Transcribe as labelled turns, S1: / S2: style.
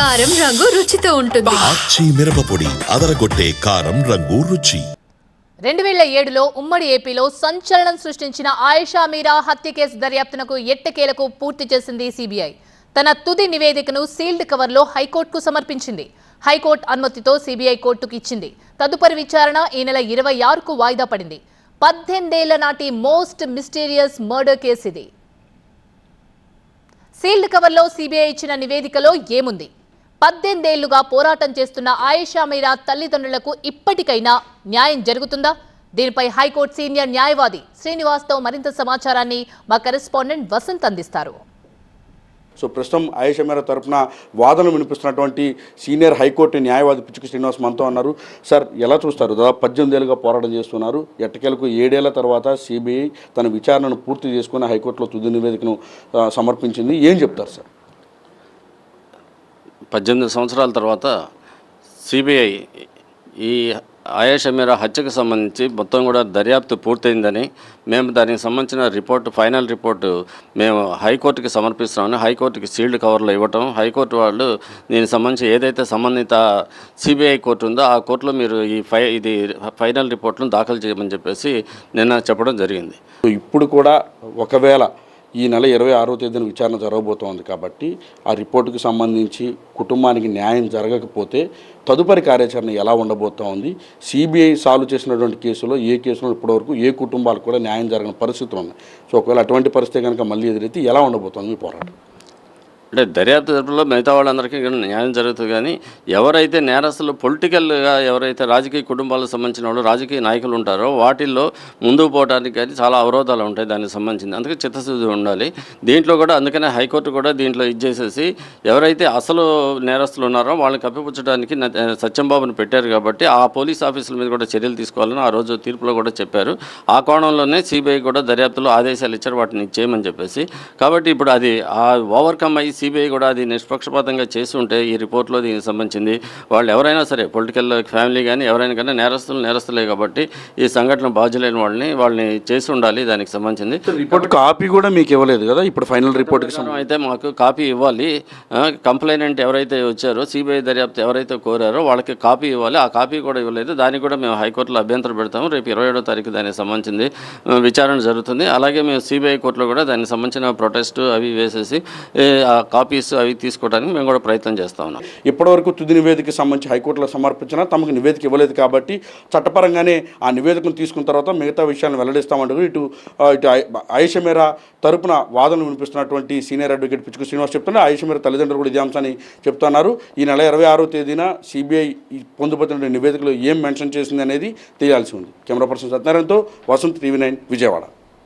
S1: కారం రంగు రుచితో ఉంటుంది.
S2: ఆచి మిరపపొడి అదరగొట్టే కారం రంగు రుచి.
S3: రెండు వేల ఏడులో ఉమ్మడి ఏపీలో సంచలనం సృష్టించిన ఆయేషా మీరా హత్య కేసు దర్యాప్తునకు ఎట్టకేలకు పూర్తి చేసింది సిబిఐ. తన తుది నివేదికను సీల్డ్ కవర్లో హైకోర్టుకు సమర్పించింది. హైకోర్టు అనుమతితో సిబిఐ కోర్టుకు ఇచ్చింది. తదుపరి విచారణ ఈ నెల ఇరవై ఆరుకు వాయిదా పడింది. పద్దెనిమిదేళ్ళ నాటి మోస్ట్ మిస్టీరియస్ మర్డర్ కేసు ఇది. సీల్డ్ కవర్లో సిబిఐ ఇచ్చిన నివేదికలో ఏముంది? పద్దెనిమిదేళ్ళుగా పోరాటం చేస్తున్న ఆయేషా మీరా తల్లిదండ్రులకు ఇప్పటికైనా న్యాయం జరుగుతుందా? దీనిపై హైకోర్టు సీనియర్ న్యాయవాది శ్రీనివాస్తో మరింత సమాచారాన్ని మా కరెస్పాండెంట్ వసంత్ అందిస్తారు.
S4: సో ప్రస్తుతం ఆయేష మేర తరపున వాదనలు వినిపిస్తున్నటువంటి సీనియర్ హైకోర్టు న్యాయవాది పిచ్చుకు శ్రీనివాస్ మనతో అన్నారు సార్ ఎలా చూస్తారు? దాదాపు పద్దెనిమిది ఏళ్ళుగా పోరాటం చేస్తున్నారు. ఎట్టకేలకు ఏడేళ్ళ తర్వాత సిబిఐ తన విచారణను పూర్తి చేసుకుని హైకోర్టులో తుది నివేదికను సమర్పించింది. ఏం చెప్తారు సార్?
S5: పద్దెనిమిది సంవత్సరాల తర్వాత సిబిఐ ఈ ఆయేష్ అమీరా హత్యకు సంబంధించి మొత్తం కూడా దర్యాప్తు పూర్తయిందని మేము దానికి సంబంధించిన రిపోర్ట్ ఫైనల్ రిపోర్టు మేము హైకోర్టుకి సమర్పిస్తున్నామని హైకోర్టుకి సీల్డ్ కవర్లో ఇవ్వటం హైకోర్టు వాళ్ళు దీనికి సంబంధించి ఏదైతే సంబంధిత సిబిఐ కోర్టు ఉందో ఆ కోర్టులో మీరు ఈ ఫై ఇది ఫైనల్ రిపోర్ట్ను దాఖలు చేయమని చెప్పేసి నిన్న చెప్పడం జరిగింది.
S4: సో ఇప్పుడు కూడా ఒకవేళ ఈ నెల ఇరవై ఆరో తేదీన విచారణ జరగబోతోంది కాబట్టి ఆ రిపోర్టుకి సంబంధించి కుటుంబానికి న్యాయం జరగకపోతే తదుపరి కార్యాచరణ ఎలా ఉండబోతోంది? సిబిఐ సాల్వ్ చేసినటువంటి కేసులో ఏ కేసులో ఇప్పటివరకు ఏ కుటుంబాలకు కూడా న్యాయం జరగని పరిస్థితులు ఉన్నాయి. సో ఒకవేళ అటువంటి పరిస్థితి కనుక మళ్ళీ ఎదురైతే ఎలా ఉండబోతోంది మీ పోరాటం?
S5: అంటే దర్యాప్తు జరుపులో మిగతా వాళ్ళందరికీ కూడా న్యాయం జరుగుతుంది కానీ ఎవరైతే నేరస్తులు పొలిటికల్గా ఎవరైతే రాజకీయ కుటుంబాలకు సంబంధించిన వాళ్ళు రాజకీయ నాయకులు ఉంటారో వాటిల్లో ముందుకు పోవడానికి కానీ చాలా అవరోధాలు ఉంటాయి దానికి సంబంధించింది. అందుకే చిత్తశుద్ధి ఉండాలి. దీంట్లో కూడా అందుకనే హైకోర్టు కూడా దీంట్లో ఇచ్చేసేసి ఎవరైతే అసలు నేరస్తులు ఉన్నారో వాళ్ళని కప్పిపుచ్చడానికి సత్యంబాబును సత్యంబాబుని పెట్టారు కాబట్టి ఆ పోలీస్ ఆఫీసుల మీద కూడా చర్యలు తీసుకోవాలని ఆ రోజు తీర్పులో కూడా చెప్పారు. ఆ కోణంలోనే సిబిఐ కూడా దర్యాప్తులో ఆదేశాలు ఇచ్చారు వాటిని చేయమని చెప్పేసి. కాబట్టి ఇప్పుడు అది ఆ ఓవర్కమ్ అయ్యి సిబిఐ కూడా అది నిష్పక్షపాతంగా చేసి ఉంటే ఈ రిపోర్ట్లో దీనికి సంబంధించింది. వాళ్ళు ఎవరైనా సరే పొలిటికల్ ఫ్యామిలీ కానీ ఎవరైనా కానీ నేరస్తులు నేరస్తులే కాబట్టి ఈ సంఘటన బాధ్యులైన వాళ్ళని వాళ్ళని చేసి ఉండాలి దానికి సంబంధించింది.
S4: రిపోర్ట్ కాపీ కూడా మీకు ఇవ్వలేదు కదా? ఇప్పుడు ఫైనల్ రిపోర్ట్కి
S5: ప్రకారం అయితే మాకు కాపీ ఇవ్వాలి. కంప్లైనెంట్ ఎవరైతే వచ్చారో సిబిఐ దర్యాప్తు ఎవరైతే కోరారో వాళ్ళకి కాపీ ఇవ్వాలి. ఆ కాపీ కూడా ఇవ్వలేదు. దానికి కూడా మేము హైకోర్టులో అభ్యంతరం పెడతాము. రేపు ఇరవై ఏడో తారీఖు దానికి సంబంధించింది విచారణ జరుగుతుంది. అలాగే మేము సిబిఐ కోర్టులో కూడా దానికి సంబంధించిన ప్రొటెస్ట్ అవి వేసేసి కాపీస్ అవి తీసుకోవడానికి మేము కూడా ప్రయత్నం చేస్తా ఉన్నాం.
S4: ఇప్పటివరకు తుది నివేదికకి సంబంధించి హైకోర్టులో సమర్పించినా తమకు నివేదిక ఇవ్వలేదు కాబట్టి చట్టపరంగానే ఆ నివేదికను తీసుకున్న తర్వాత మిగతా విషయాలను వెల్లడిస్తామంటూ ఇటు ఇటు ఆయ- తరపున వాదనలు వినిపిస్తున్నటువంటి సీనియర్ అడ్వకేట్ పిచ్చుకు శ్రీనివాస్ చెప్తున్నారు. ఆయేష తల్లిదండ్రులు కూడా ఇదే అంశాన్ని చెప్తున్నారు. ఈ నెల ఇరవై ఆరో తేదీన సిబిఐ పొందుపరిచిన నివేదికలో ఏం మెన్షన్ చేసింది అనేది తెలియాల్సి ఉంది. కెమెరా పర్సన్ సత్యనారాయణతో వసంత్ టీవీ నైన్ విజయవాడ.